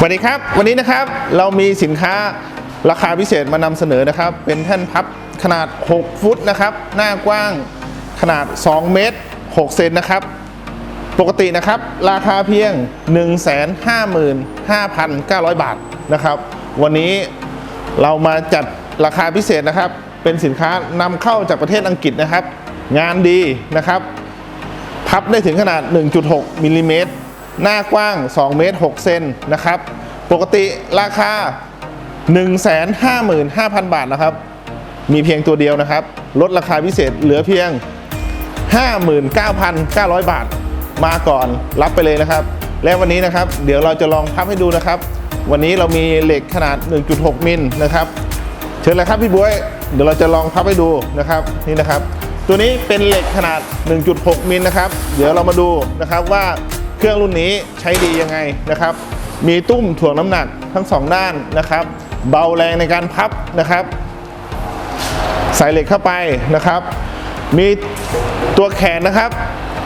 สวัสดีครับ วันนี้นะครับเรามีสินค้าราคาพิเศษมานำเสนอนะครับ เป็นแท่นพับขนาด 6 ฟุตนะครับ หน้ากว้างขนาด 2 เมตร 6 เซนนะครับ ปกตินะครับ ราคาเพียง 155,900 บาทนะครับ วันนี้เรามาจัดราคาพิเศษนะครับ เป็นสินค้านำเข้าจากประเทศอังกฤษนะครับ งานดีนะครับ พับได้ถึงขนาด 1.6มิลลิเมตร หน้ากว้าง 2 เมตร 6 เซนนะครับ ปกติราคา 155,000 บาทนะครับ มีเพียงตัวเดียวนะครับ ลดราคาพิเศษเหลือเพียง 59,900 บาท มาก่อนรับไปเลยนะครับ และวันนี้นะครับ เดี๋ยวเราจะลองพับให้ดูนะครับ วันนี้เรามีเหล็กขนาด 1.6 มิลนะครับ เชิญเลยครับพี่บวย เดี๋ยวเราจะลองพับให้ดูนะครับ นี่นะครับ ตัวนี้เป็นเหล็กขนาด 1.6 มิลนะครับ เดี๋ยวเรามาดูนะครับว่า เครื่องรุ่นนี้ใช้ดียังไงนะครับ มีตุ้มถ่วงน้ำหนักทั้งสองด้านนะครับ เบาแรงในการพับนะครับ ใส่เหล็กเข้าไปนะครับ มีตัวแขนนะครับ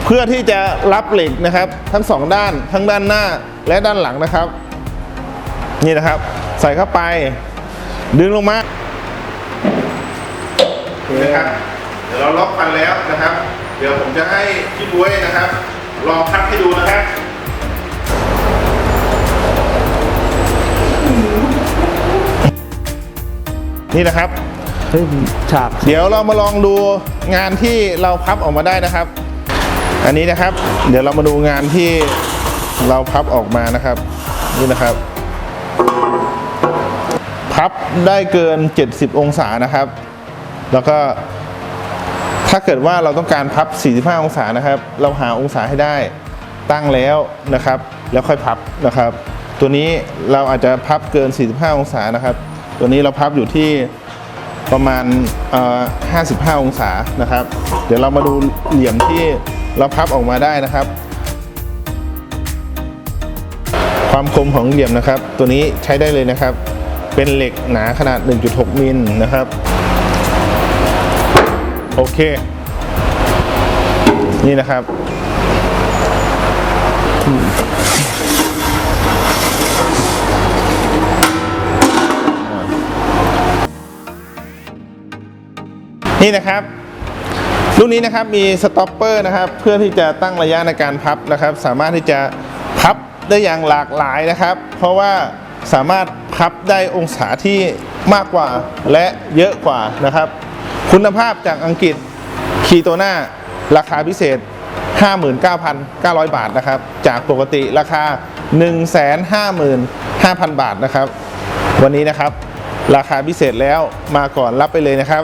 เพื่อที่จะรับเหล็กนะครับ ทั้งสองด้านทั้งด้านหน้าและด้านหลังนะครับ นี่นะครับ ใส่เข้าไป ดึงลงมานะครับเดี๋ยวเราล็อกกันแล้วนะครับ เดี๋ยวผมจะให้พี่บุ้ยนะครับ ลองพับให้ดูนะครับ นี่นะครับ เฮ้ยฉากเดี๋ยวเรามาลองดูงานที่เราพับออกมาได้นะครับ อันนี้นะครับ เดี๋ยวเรามาดูงานที่เราพับออกมานะครับ นี่นะครับ พับได้เกิน 70 องศานะครับ แล้วก็ถ้าเกิดว่าเราต้องการพับ 45 องศานะครับ เราหาองศาให้ได้ตั้งแล้วนะครับ แล้วค่อยพับนะครับ ตัวนี้เราอาจจะพับเกิน 45 องศานะครับ ตัวนี้เราพับอยู่ที่ประมาณ 55 องศานะครับ เดี๋ยวเรามาดูเหลี่ยมที่เราพับออกมาได้นะครับ ความคมของเหลี่ยมนะครับ ตัวนี้ใช้ได้เลยนะครับ เป็นเหล็กหนาขนาด 1.6 มิลนะครับ โอเค นี่นะครับ นี่นะครับรุ่นนี้นะครับมีสต็อปเปอร์นะครับเพื่อที่จะตั้งระยะในการพับนะครับ สามารถที่จะพับได้อย่างหลากหลายนะครับ เพราะว่าสามารถพับได้องศาที่มากกว่าและเยอะกว่านะครับ คุณภาพจากอังกฤษคีโตนาราคาพิเศษ 59,900 บาทนะครับ จากปกติราคา 155,000 บาทนะครับ วันนี้นะครับ ราคาพิเศษแล้วมาก่อนรับไปเลยนะครับ